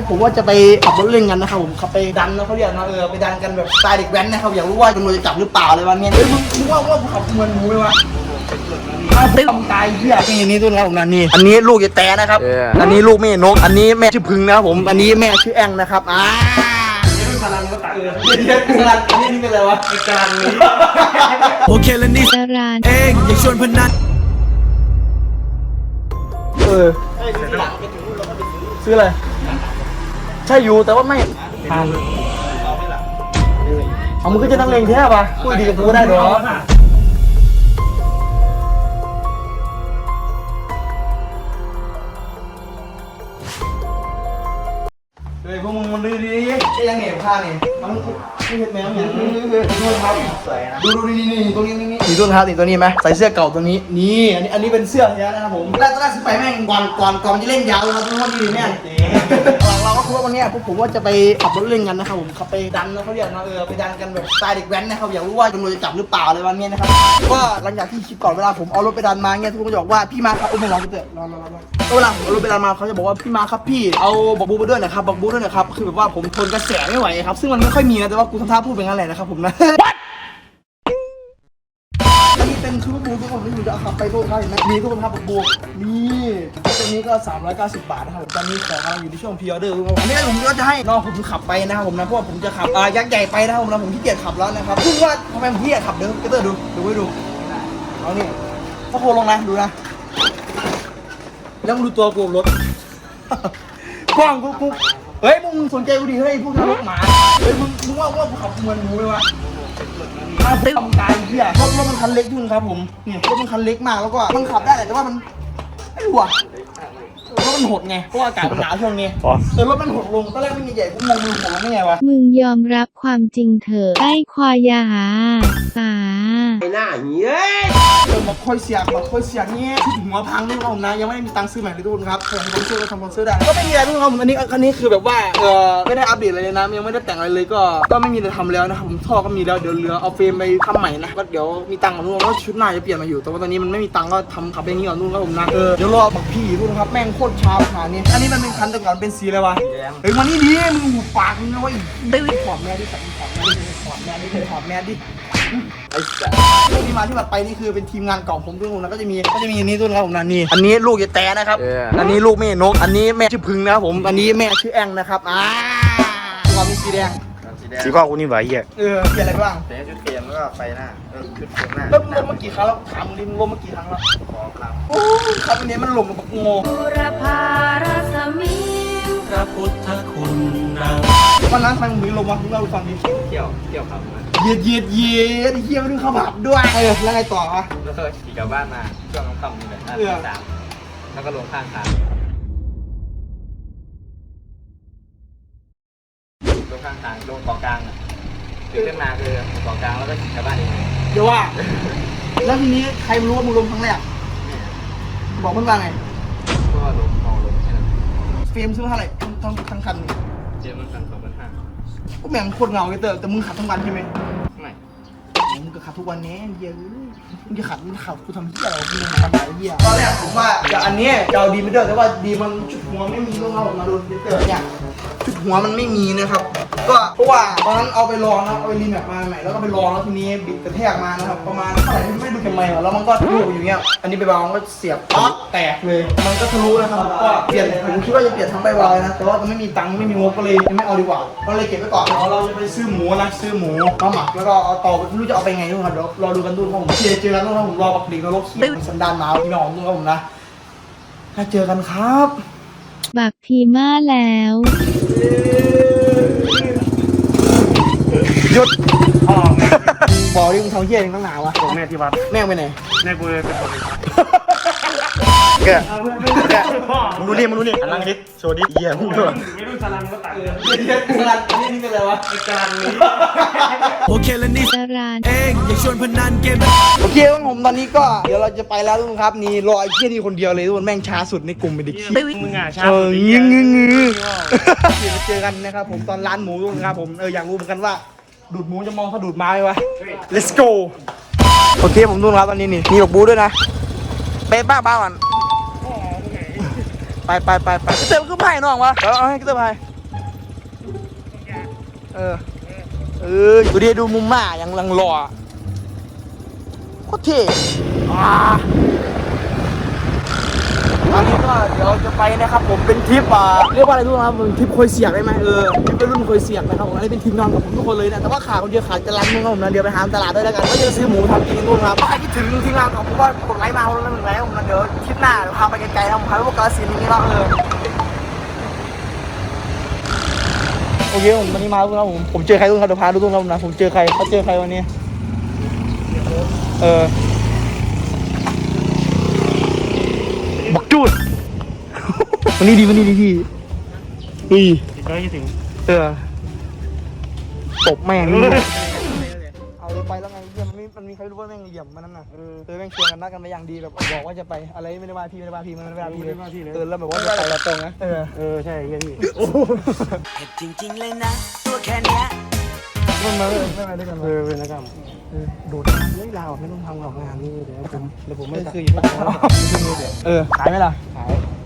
วกผมว่าจะไปขับรถเล่นกันนะครับผมขับไปดันนะเขาเรียกนะเออไปดันกันแบบสไตล์เด็กแว้นนะครับอยากรู้ว่าตำรวจจะจับหรือเปล่าอะไรวะเนี่ยเฮ้ยมึงมึงว่าว่ากูขับเหมือนหมูไหมวะเอาไปทำตายเหี้ยนี่นี่ตัวนะครับผมนะนี่อันนี้ลูกยายแตนะครับเอออันนี้ลูกแม่นก อันนี้แม่ชื่อพึงนะครับผม อันนี้แม่ชื่อแองนะครับอ่าพลังก็ตัดเลยเดี๋ยวพลังอันนี้นี่เป็นอะไรวะไอ้การนี้ โอเคแล้วนี่ดาราเองอย่าชวนพนัน เออ ซื้ออะไร ใช่อยู่แต่ว่าไม่ทานเอามึงก็จะนักเลงแท้ปะคุยดีกับกูได้เหรอเฮ้ยพวกมึงมันดูดีๆไอ้ยังเหนียวผ้าเนี่ยมันไม่เห็นแมวอย่างนี้ดูครับดูดูนี่นี่ตรงนี้นี่ นี่นี่ตัวนะครับนี่ตัวนี้ไหมใส่เสื้อเก่าตัวนี้นี่อันนี้อันนี้เป็นเสื้อแท้นะครับผมแรกตอนแรกซื้อไปแม่งก่อนก่อนก่อนจะเล่นยาวเลยครับทุกคนดีแม่งหลังเราก็คือว่าวันเนี้ยพวกผมว่าจะไปขับรถเล่นกันนะครับผมขับไปดันนะเขาเรียกนะเออไปดันกันแบบสไตล์เด็กแว้นนะครับอยากรู้ว่าตำรวจจะจับหรือเปล่าอะไรวันนี้นะครับก็หลังจากที่คลิปก่อนเวลาผมเอารถไปดันมาเนี่ยทุกคนก็จะบอกว่าพี่มาครับเอ้ยไม่รอพี่เต๋อรอรอรอรอก็เวลาผมเอารถไปดันมาเขาจะบอกว่าพี่มาครับพี่เอาบอกบูไปด้วยนะครับบอกบูด้วยนะครับคือแบบว่าผมทนกระแสไม่ไหวครับซึ่งมันไม่ค่อยมีนะแต่ว่ากูทำท่าพูดเป็นงั้นแหละนะครับผมนะ บูทุกคนที่อยู่จะขับไปโลกครับเห็นไหมมีทุกคนครับบูนี่ตัวนี้ก็ 390 บาทนะครับผมตอนนี้ของกำลังอยู่ในช่วงพีออเดอร์ทุกคนอันนี้ผมก็จะให้น้องผมขับไปนะครับผมนะเพราะว่าผมจะขับอ่ายักษ์ใหญ่ไปนะครับผมนะผมขี้เกียจขับแล้วนะครับซึ่งว่าทำไมผมขี้เกียจขับเดี๋ยวกเตอร์ดูดูไว้ดูเอานี่พระโคลงนะดูนะแล้วมึงดูตัวกูบรถกล้องกูกูเฮ้ยมึงสนใจกูดิเฮ้ยพวกทารถหมาเฮ้ยมึงมึงว่าว่ากูขับเหมือนหมูไหมวะ มาเต็มกายเหี้ยรถรถมันคันเล็กยุ่งครับผมเนี่ยรถมันคันเล็กมากแล้วก็มันขับได้แต่ว่ามันไม่รู้อะ มันหดไง เพราะว่าอากาศมันหนาวช่วงนี้เออรถมันหดลงตอนแรกไม่มีใหญ่กูงงมือผมมันไม่ไงวะ มึงยอมรับความจริงเถอะไอ้ควายาสาเออมาค่อยเสียบมาค่อยเสียบเนี่ยชุดหัวพังนี่ครับผมนะ ยังไม่ได้มีตังค์ซื้อใหม่เลยทุกคนครับเออผมซื้อก็ทำผมซื้อได้ ก็ไม่มีอะไรทุกคนครับผมอันนี้อันนี้คือแบบว่า เออไม่ได้อัปเดตอะไรเลยนะ ยังไม่ได้แต่งอะไรเลย ก็ ก็ไม่มีอะไรทำแล้วนะครับผมท่อก็มีแล้ว เดี๋ยวเหลือเอาเฟรมไปทำใหม่นะ ก็เดี๋ยวมีตังค์ของทุกคนก็ชุดหน้าจะเปลี่ยนมาอยู่ แต่ว่าตอนนี้มันไม่มีตังค์ก็ทำขับไปอย่างนี้ก่อนทุกคนครับผมนะ เออ เดี๋ยวรอบักพี่ทุกคนครับ แม่งโคตรช้าขนาดนี้อันนี้มันเป็นคันแต่ก่อนเป็นสีอะไรวะเฮ้ยมันนี่ดีมึงหูปากมึงนะเว้ยถอดแมสดิถอดแมสดิถอดแมสดิถอดแมสดิไอ้สัสพวกที่มาที่แบบไปนี่คือเป็นทีมงานเก่าผมด้วยนะก็จะมีก็จะมีอันนี้ด้วยนะครับผมนะนี่อันนี้ลูกยายแตนะครับเอออันนี้ลูกแม่นก อันนี้แม่ชื่อพึงนะครับผม อันนี้แม่ชื่อแองนะครับอ่าความเป็นสีแดง สีแดงสีข้อกูนี่ไหวเหี้ยเออเปลี่ยนอะไรบ้างแต่ชุดเตรียมแล้วก็ไฟหน้าเออชุดเตรียมหน้าแล้วลมมากี่ครั้งแล้วถามดิมลมมากี่ครั้งแล้วขอครั้งโอ้ยครับอันนี้มันหลงกับโง่พระพุทธคุณนางวันนั้นทำไมมึงมีลมวะมึงเล่าให้ฟังดิเที่ยวเที่ยวขับมาเหยียดเหยียดเหยียดเฮียไม่ถึงเข้าผับด้วยเออแล้วไงต่อวะแล้วก็ขี่กลับบ้านมาช่วงค่ำๆนี่แหละห้าเออสามแล้วก็ลงข้างทาง ลงข้างทางลงเกาะกลางอะถึงขึ้นมาคือเกาะกลางแล้วก็ขี่กลับบ้านเองเดี๋ยวว่า แล้วทีนี้ใครรู้ว่ามึงลมครั้งแรกเนี่ยบอกมันว่าไงก็ลงมองลงแค่นั้นเฟรมซื้อมาเท่าไหร่ทั้งทั้งทั้งคันนี่เจ็บมันกันสองพันห้าพวกแม่งโคตรเหงาเลยเตอแต่มึงขับทั้งวันใช่ไหมไม่มึงก็ขับทุกวันนี้เฮียมึงจะขับมึงขับกูทำเฮียอะไรมึงทำอะไรเฮียตอนแรกผมว่าจะอันนี้จะเอาดีไม่ได้แต่ว่าดีมันชุดหัวไม่มีต้องเอาออกมาโดนเตอร์เนี่ยชุดหัวมันไม่มีนะครับก็เพราะว่าตอนนั้นเอาไปลองนะเอาไปรีแมปมาใหม่แล้วก็ไปลองแล้วทีนี้บิดกระแทกมานะครับประมาณเท่าไหร่ไม่รู้ทำไมแล้วมันก็ทะลุอยู่เงี้ยอันนี้ไปวางก็เสียบป๊อกแตกเลย มันก็ทะลุนะครับก็เปลี่ยนผมคิดว่าจะเปลี่ยนทั้งใบวางเลยนะแต่ว่ามันไม่มีตังค์ไม่มีงบก็เลยยังไม่เอาดีกว่าก็เลยเก็บไว้ก่อนเดี๋ยวเราจะไปซื้อหมูนะซื้อหมูมาหมักแล้วก็เอาต่อไม่รู้จะเอาไปไงทุกคนเดี๋ยวรอดูกันดูครับผมเจอเจอกันนะครับผมรอปักดิ่งนรกขี่สันดานหนาวพี่น้องดูครับผมนะถ้าเจอกันครับ บักพีมาแล้ว หยุดบอกดิมึงทำเหี้ยยังตั้งหนาวะแม่ที่วัดแม่งไปไหนแม่กูเลยเป็นคนแกมึงดูนี่มึงดูนี่อันลังคิดโชว์ดิเหี้ยมึงด้วยเดี๋ยวเดี๋ยวกูรันอันนี้นี่เป็นอะไรวะไอ้การนี้โอเคแล้วนี่ดาราเองอย่าชวนพนันเกมโอเคครับผมตอนนี้ก็เดี๋ยวเราจะไปแล้วทุกคนครับนี่รอไอ้เหี้ยนี่คนเดียวเลยทุกคนแม่งช้าสุดในกลุ่มเป็นเด็กขี้มึงอะช้าเออสุดงึเหี้ยงงึงงึเดี๋ยวมาเจอกันนะครับผมตอนร้านหมูทุกคนครับผมเอออยากรู้เหมือนกันว่า ดูดหมูจะมองถ้าดูดไม้วะ let's go โอเคผมรุ่นะครัตอนนี้นี่มีหลบบูด้วยนะเป๊ะป้าบ้าวันไปไปไปไปเติมขึ้นไพ่น้องวะเอาเอาให้เติมไปเออเออดูดิดูมุมหมาอย่างลังหล่อโคตรเท่ ตอนนี้ก็เดี๋ยวจะไปนะครับผมเป็นทริปอ่าเรียกว่าอะไรทุกคนครับเป็นทริปโคยเสียกได้ไหมเออทริปเป็นรุ่นโคยเสียกนะครับผมอันนี้เป็นทีมนอนกับผมทุกคนเลยนะแต่ว่าขาคนเดียวขาจะรันมึงครับผมนะเดี๋ยวไปหาตลาดด้วยแล้วกันก็จะซื้อหมูทำกินนทุกคนครับใครคิดถึงทีมงานของผมก็กดไลค์มาคนละหนึ่งไลค์ผมนะเดี๋ยวคลิปหน้าเดี๋ยวพาไปไกลๆนะผมพาไปพวกกาลสินธุ์อย่านี้แล้วเออโอเคผมวันนี้มาทุกคนครับผมผมเจอใครทุกคนครับเดี๋ยวพาดูทุกคนครับนะผมเจอใครเขาเจอใครวันนี้ เออบักจูด วันนี้ดีวันนี้ดีพี่อุ้ยก็ยี่สิงเออตบแม่งนี่เอาเลยไปแล้วไงเยี่ยมมันมีมันมีใครรู้ว่าแม่งเหยี่ยมมันนั่นน่ะเออแม่งชวนกันนัดกันไปอย่างดีแบบบอกว่าจะไปอะไรไม่ได้ว่าพี่ไม่ได้ว่าพี่มันไม่ได้ว่าพี่เลยเออแล้วแบบว่าจะไปตรงนะเออเออใช่เยี่ยพี่จริงๆเลยนะตัวแค่เนี้ยมันมาเลยไม่มาด้วยกันเอเลยอเป็นนักกรรมเออโดดน้ำเลยลาวไม่ต้องทำหรอกงานนี้เดี๋ยวผมเดี๋ยวผมไม่คือเออขายไหมล่ะขาย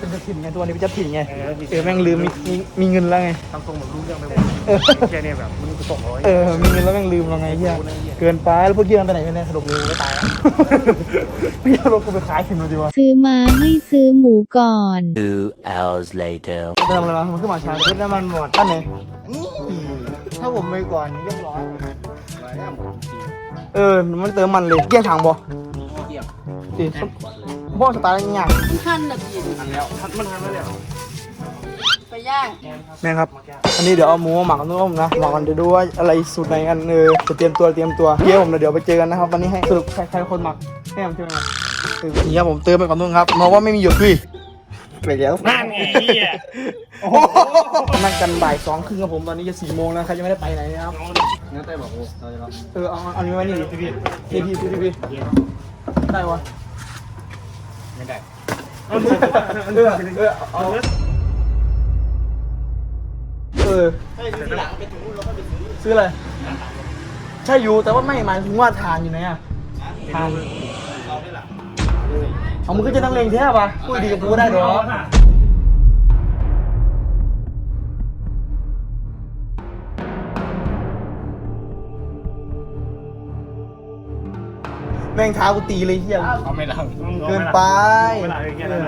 เป็นเจ้าถิ่นไงตัวนี้เป็นเจ้าถิ่นไงเออแม่งลืมมีมีมีเงินแล้วไง ทำทรงเหมือนรู้เรื่องไปหมดเออ แค่นี้แบบมึงกูส่งร้อยเออมีเงินแล้วแม่งลืมเราไงเฮียเกินไปแล้วพวกเฮียมันไปไหนกันเนี่ยสรุปเลยไม่ตายแล้ว พี่เอารถกูไปขายถึงเลยดีวะซื้อมาให้ซื้อหมูก่อน Two hours later ไปทำอะไรมามันขึ้นมาช้าขึ้นน้ำมันหมดท่านไหนนี่ถ้าผมไปก่อนเรียบร้อย เออมันเติมมันเลยเกี่ยงถังบ่ เกี่ยมดิบ่สตาร์ทยังไงขั้นน่ะพี่ทันแล้วมันทันแล้วเนี่ยไปย่างแม่งครับ อันนี้เดี๋ยวเอาหมูมาหมักกันทุกคนนะหมักกันเดี๋ยวดูว่าอะไรสูตรไหนกันเออจะเตรียมตัวเตรียมตัวเดี๋ยวผมเดี๋ยวไปเจอกันนะครับวันนี้ให้สรุปใครใครคนหมักแม่ผมใช่ไหมครับเออนี่ครับผมเติมไปก่อนทุกคนครับมองว่าไม่มีหยดพี่ไปแล้วนั่นไงเฮียนั่งกันบ่ายสองครึ่งครับผมตอนนี้จะสี่โมงแล้วใครยังไม่ได้ไปไหนนะครับเนื้อเต้บอกโอ้เราจะรอเออเอาเอาอันนี้ไว้นี่พี่พี่พี่พี่พี่พี่ ได้วะไม่ได้เออเออเอาเออซื้ออะไรใช่อยู่แต่ว่าไม่หมายถึงว่าทานอยู่ไหนอะทานเอามึงก็จะนั่งเลงแท้ปะพูดดีกับกูก็ได้เหรอ แม่งเท้ากูตีเลยเฮียเอาไม่ได้เกินไป เวลาแค่นั้น